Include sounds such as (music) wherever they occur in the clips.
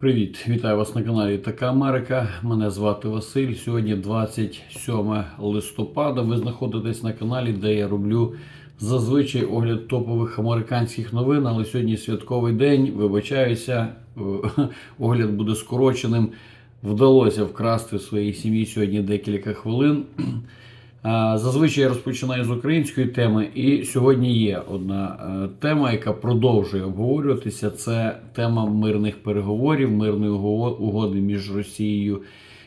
Привіт, вітаю вас на каналі Така Америка. Мене звати Василь. Сьогодні 27 листопада. Ви знаходитесь на каналі, де я роблю зазвичай огляд топових американських новин. Але сьогодні святковий день. Вибачаюся, е, (laughs) огляд буде скороченим. Вдалося вкрасти в своїй сім'ї сьогодні декілька хвилин. А, Зазвичай я розпочинаю з української теми, і сьогодні є одна е, тема, яка продовжує обговорюватися. Це тема мирних переговорів, мирної угоди між Росією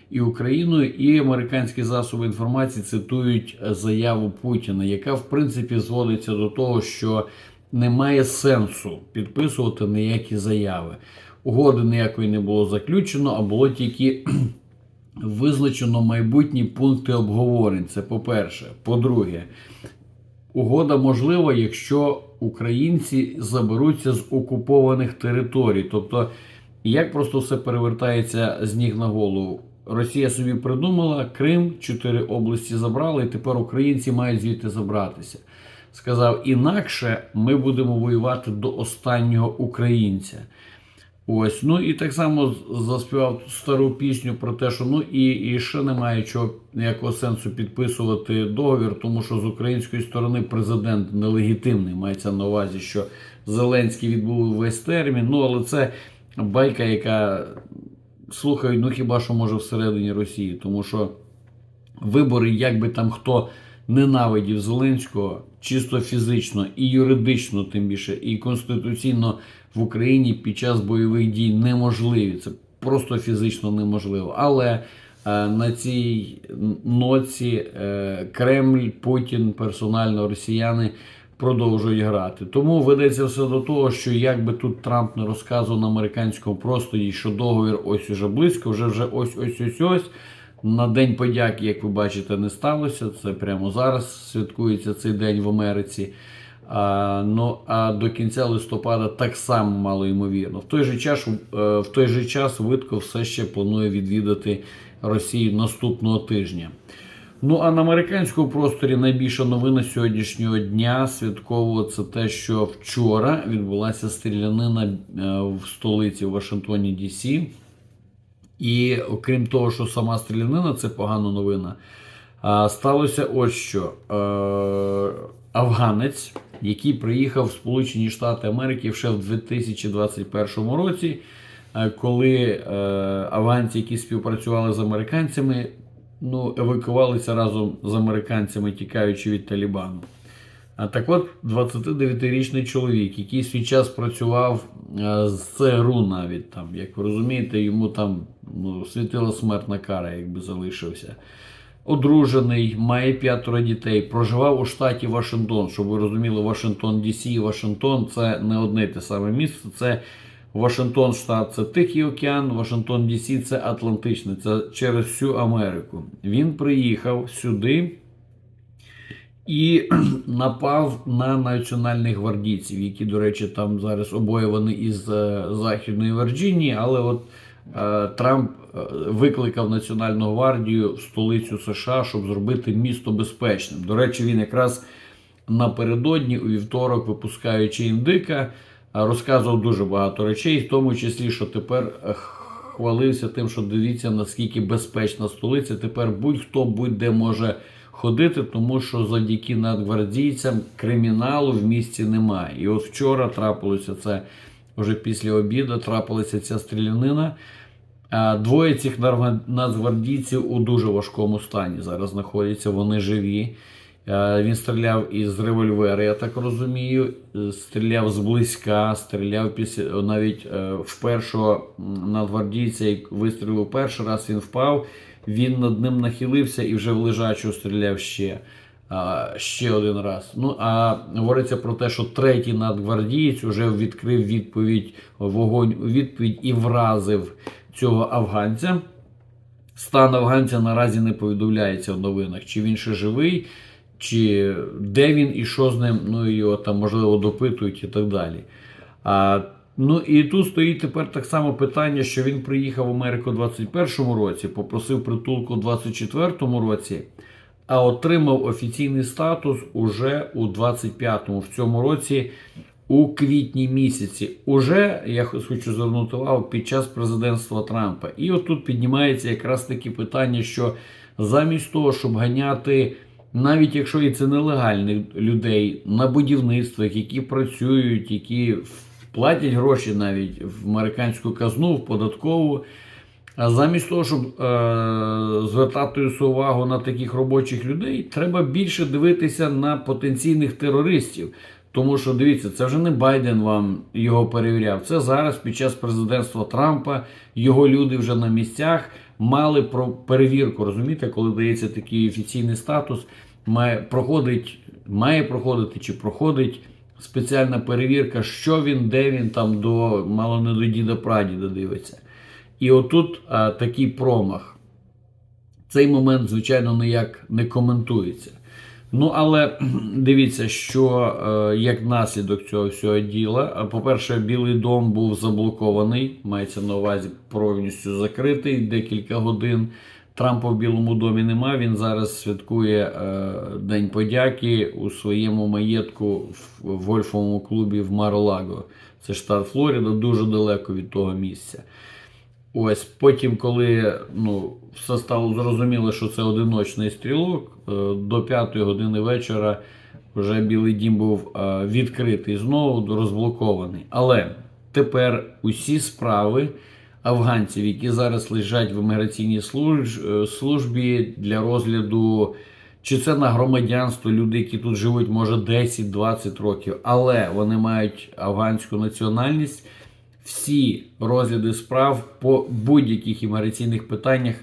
і Україною. І американські засоби інформації цитують е, заяву Путіна, яка в принципі зводиться до того, що немає сенсу підписувати ніякі заяви. Угоди ніякої не було заключено, а було тільки визначено майбутні пункти обговорень. Це по-перше. По-друге, угода можлива, якщо українці заберуться з окупованих територій. Тобто, як просто все перевертається з ніг на голову. Росія собі придумала Крим, чотири області забрали, і тепер українці мають звідти забратися. Сказав, інакше ми будемо воювати до останнього українця. Ось, ну і так само заспівав стару пісню про те, що ну і, і ще немає чого ніякого сенсу підписувати договір, тому що з української сторони президент нелегітимний. Мається на увазі, що Зеленський відбув весь термін. Ну але це байка, яка слухають, ну хіба що може всередині Росії, тому що вибори, як би там хто ненавидів Зеленського, чисто фізично і юридично, тим більше, і конституційно в Україні під час бойових дій неможливі. Це просто фізично неможливо. Але е, на цій ноці е, Кремль, Путін, персонально росіяни продовжують грати. Тому ведеться все до того, що як би тут Трамп не розказував на американському просторі, що договір ось уже близько, вже вже ось ось ось ось. На День подяки, як ви бачите, не сталося. Це прямо зараз святкується цей день в Америці. А, ну а до кінця листопада так само мало ймовірно. В той же час, е, в той же час Витко все ще планує відвідати Росію наступного тижня. Ну а на американському просторі найбільша новина сьогоднішнього дня святкового це те, що вчора відбулася стрілянина е, в столиці Вашингтоні Дісі. І окрім того, що сама стрілянина це погана новина. Сталося ось що. Е, Афганець, який приїхав в Сполучені Штати Америки ще в 2021 році, е, коли е, афганці, які співпрацювали з американцями, ну, евакувалися разом з американцями, тікаючи від Талібану. А так от 29-річний чоловік, який свій час працював е, з ЦРУ навіть там, як ви розумієте, йому там ну, світила смертна кара, якби залишився. Одружений, має п'ятеро дітей, проживав у штаті Вашингтон. Щоб ви розуміли, Вашингтон DC і Вашингтон це не одне те саме місце. Це Вашингтон штат це Тихий океан, Вашингтон DC це Атлантичний, це через всю Америку. Він приїхав сюди і (clears throat) напав на національних гвардійців, які, до речі, там зараз обоє вони із е, Західної Вірджинії, але от е, Трамп е, викликав Національну гвардію в столицю США, щоб зробити місто безпечним. До речі, він якраз напередодні у вівторок, випускаючи індика, розказував дуже багато речей, в тому числі, що тепер хвалився тим, що дивіться, наскільки безпечна столиця. Тепер будь-хто будь-де може ходити, тому що завдяки надгвардійцям криміналу в місті немає. І от вчора трапилося це вже після обіду, трапилася ця стрілянина. А Двоє цих нацгвардійців у дуже важкому стані зараз знаходяться, вони живі. Він стріляв із револьвера, я так розумію. Стріляв зблизька, стріляв після навіть е, в першого надгвардійця, вистрілив перший раз, він впав. Він над ним нахилився і вже в лежачого стріляв ще. А, ще один раз. Ну а говориться про те, що третій надгвардієць вже відкрив відповідь вогонь у відповідь і вразив цього афганця. Стан афганця наразі не повідомляється в новинах, чи він ще живий, чи де він і що з ним, ну його там можливо допитують і так далі. А, ну і тут стоїть тепер так само питання, що він приїхав в Америку у 21-му році, попросив притулку у 24-му році, а отримав офіційний статус уже у 25-му. В цьому році у квітні місяці. Уже я хочу звернути увагу під час президентства Трампа. І отут піднімається якраз таке питання, що замість того, щоб ганяти, навіть якщо і це нелегальних людей на будівництвах, які працюють, які платять гроші навіть в американську казну, в податкову. А замість того, щоб е, звертати увагу на таких робочих людей, треба більше дивитися на потенційних терористів. Тому що дивіться, це вже не Байден вам його перевіряв. Це зараз під час президентства Трампа його люди вже на місцях мали про перевірку. Розумієте, коли дається такий офіційний статус, має проходить, має проходити чи проходить спеціальна перевірка, що він, де він там до мало не до діда прадіда дивиться. І отут а, такий промах. Цей момент, звичайно, ніяк не коментується. Ну, але (clears throat) дивіться, що е, як наслідок цього всього діла, по-перше, Білий дом був заблокований, мається на увазі повністю закритий декілька годин. Трампа в Білому домі немає. Він зараз святкує е, День подяки у своєму маєтку в, гольфовому клубі в Мар-Лаго. Це штат Флорида, дуже далеко від того місця. Ось потім, коли ну, все стало зрозуміло, що це одиночний стрілок, е, до п'ятої години вечора вже Білий Дім був е, відкритий знову, розблокований. Але тепер усі справи афганців, які зараз лежать в імміграційній е, службі для розгляду, чи це на громадянство, люди, які тут живуть, може 10-20 років, але вони мають афганську національність. Всі розгляди справ по будь-яких імміграційних питаннях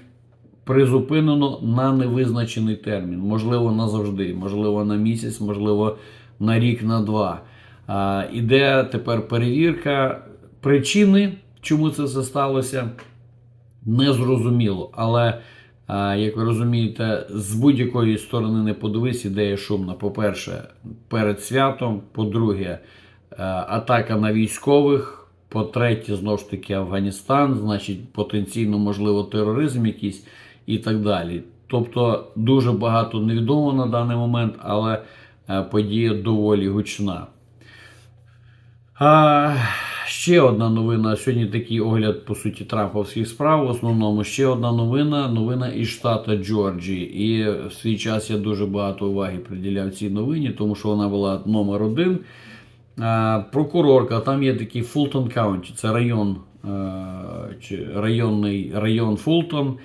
призупинено на невизначений термін. Можливо, назавжди, можливо, на місяць, можливо, на рік, на два. А, іде тепер перевірка причини, чому це все сталося, незрозуміло. Але, як ви розумієте, з будь-якої сторони не подивись, ідея шумна. По-перше, перед святом, по-друге, атака на військових. По-третє, знову ж таки, Афганістан, значить, потенційно, можливо, тероризм якийсь і так далі. Тобто дуже багато невідомо на даний момент, але е, подія доволі гучна. А, ще одна новина. Сьогодні такий огляд, по суті, трамповських справ. В основному ще одна новина. Новина із штату Джорджії. І в свій час я дуже багато уваги приділяв цій новині, тому що вона була номер один. Прокурорка, там є такий Фултон Каунті, це район, е, районний район Фултон.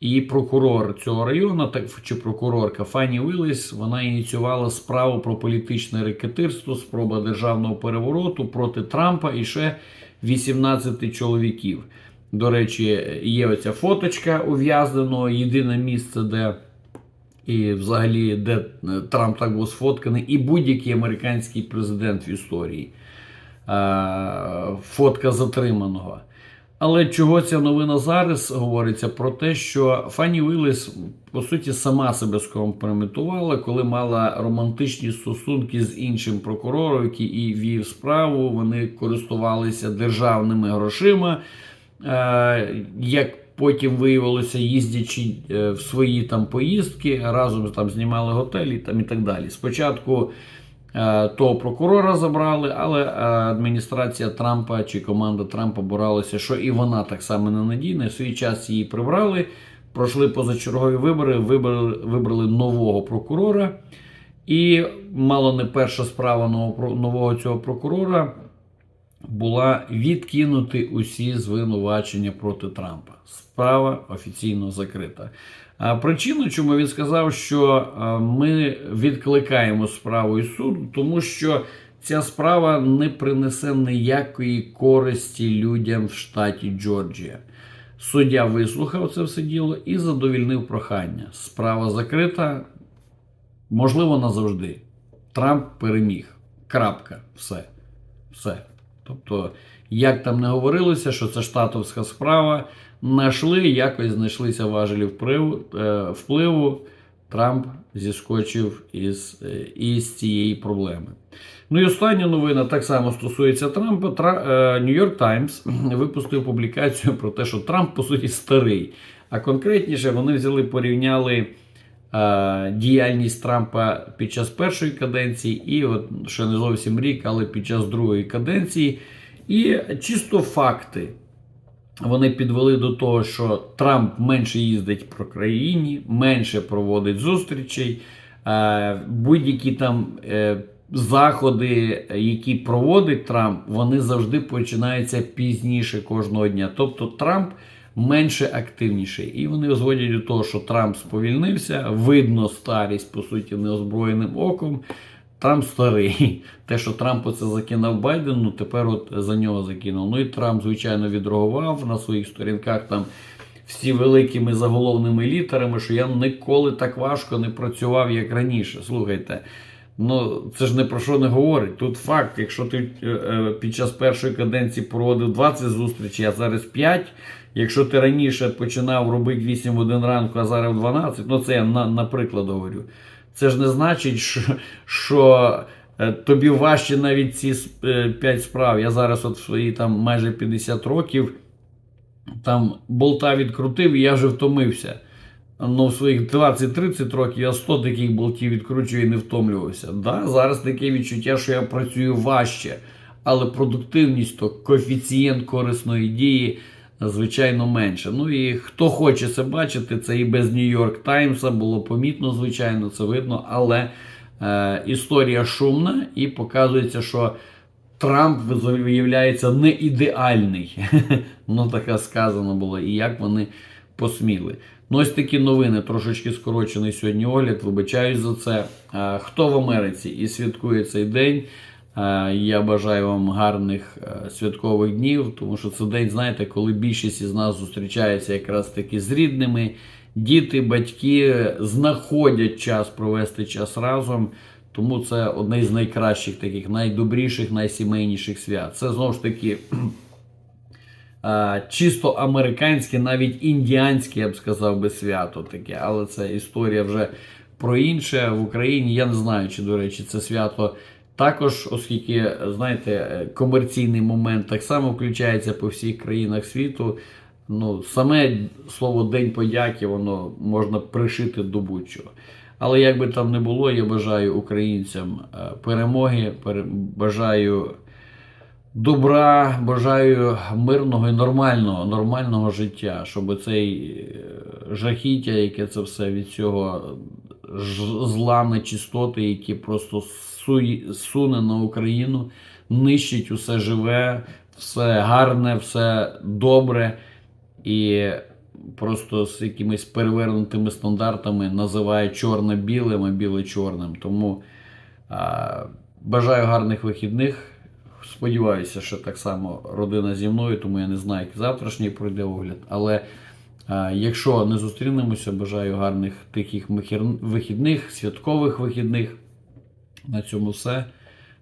І прокурор цього району, так чи прокурорка Фанні Уілліс, вона ініціювала справу про політичне рекетирство, спроба державного перевороту проти Трампа і ще 18 чоловіків. До речі, є оця фоточка ув'язненого, єдине місце, де і взагалі де Трамп так був сфотканий, і будь-який американський президент в історії. Е, Фотка затриманого. Але чого ця новина зараз говориться про те, що Фанні Вілліс, по суті, сама себе скомпрометувала, коли мала романтичні стосунки з іншим прокурором, який і вів справу. Вони користувалися державними грошима. Е, Як потім виявилося, їздячи е, в свої там поїздки, разом там знімали готелі там і так далі. Спочатку. Е, того прокурора забрали, але е, адміністрація Трампа чи команда Трампа боралася, що і вона так само ненадійна. В свій час її прибрали, пройшли позачергові вибори, вибрали, вибрали нового прокурора. І мало не перша справа нового, нового цього прокурора була відкинути усі звинувачення проти Трампа. Справа офіційно закрита. А причина, чому він сказав, що ми відкликаємо справу із суду, тому що ця справа не принесе ніякої користі людям в штаті Джорджія. Суддя вислухав це все діло і задовільнив прохання. Справа закрита, можливо, назавжди. Трамп переміг. Крапка. Все. Все. Тобто, як там не говорилося, що це штатовська справа, знайшли, якось знайшлися важелі впливу, е, впливу. Трамп зіскочив із, е, із цієї проблеми. Ну і остання новина так само стосується Трампа. Нью-Йорк Таймс (clears throat) випустив публікацію про те, що Трамп, по суті, старий. А конкретніше вони взяли, порівняли е, діяльність Трампа під час першої каденції, і от ще не зовсім рік, але під час другої каденції. І чисто факти. Вони підвели до того, що Трамп менше їздить по країні, менше проводить зустрічей. Е, Будь-які там е, заходи, які проводить Трамп, вони завжди починаються пізніше кожного дня. Тобто Трамп менше активніший. І вони зводять до того, що Трамп сповільнився, видно старість, по суті, неозброєним оком. Трамп старий. (laughs) Те, що Трамп оце закинув Байден, ну тепер от за нього закинув. Ну і Трамп, звичайно, відреагував на своїх сторінках там всі великими заголовними літерами, що я ніколи так важко не працював, як раніше. Слухайте. Ну, це ж не про що не говорить. Тут факт, якщо ти е, е, під час першої каденції проводив 20 зустрічей, а зараз 5. Якщо ти раніше починав робити 8 в 1 ранку, а зараз в 12, ну це я на, наприклад говорю. Це ж не значить, що, що е, тобі важче навіть ці 5 справ. Я зараз от в свої там майже 50 років там болта відкрутив, і я вже втомився. Ну, в своїх 20-30 років я 100 таких болтів відкручую і не втомлювався. Да, зараз таке відчуття, що я працюю важче, але продуктивність, то коефіцієнт корисної дії, звичайно, менше. Ну і хто хоче це бачити, це і без Нью-Йорк Таймса було помітно, звичайно, це видно, але е, історія шумна і показується, що. Трамп виявляється не ідеальний. (laughs) ну, таке сказано було, і як вони посміли. Ну, ось такі новини, трошечки скорочений сьогодні огляд. Вибачаюсь за це. Е, Хто в Америці і святкує цей день? е, Я бажаю вам гарних е, святкових днів, тому що це день, знаєте, коли більшість із нас зустрічається якраз таки з рідними. Діти, батьки знаходять час провести час разом. Тому це одне з найкращих таких, найдобріших, найсімейніших свят. Це знову ж таки чисто американське, навіть індіанське, я б сказав би, свято таке. Але це історія вже про інше в Україні. Я не знаю, чи, до речі, це свято також, оскільки, знаєте, комерційний момент так само включається по всіх країнах світу. Ну, саме слово День подяки, воно можна пришити до будь-чого. Але як би там не було, я бажаю українцям е, перемоги, пере- бажаю добра, бажаю мирного і нормального, нормального життя, щоб цей е, жахіття, яке це все від цього зла нечистоти, які просто суне на Україну, нищить усе живе, все гарне, все добре і просто з якимись перевернутими стандартами називає чорне білим, а біле чорним. Тому а, бажаю гарних вихідних. Сподіваюся, що так само родина зі мною, тому я не знаю, як завтрашній пройде огляд. Але а, якщо не зустрінемося, бажаю гарних тихих михір- вихідних, святкових вихідних. На цьому все.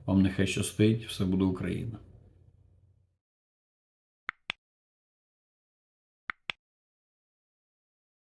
Вам нехай щастить, все буде Україна.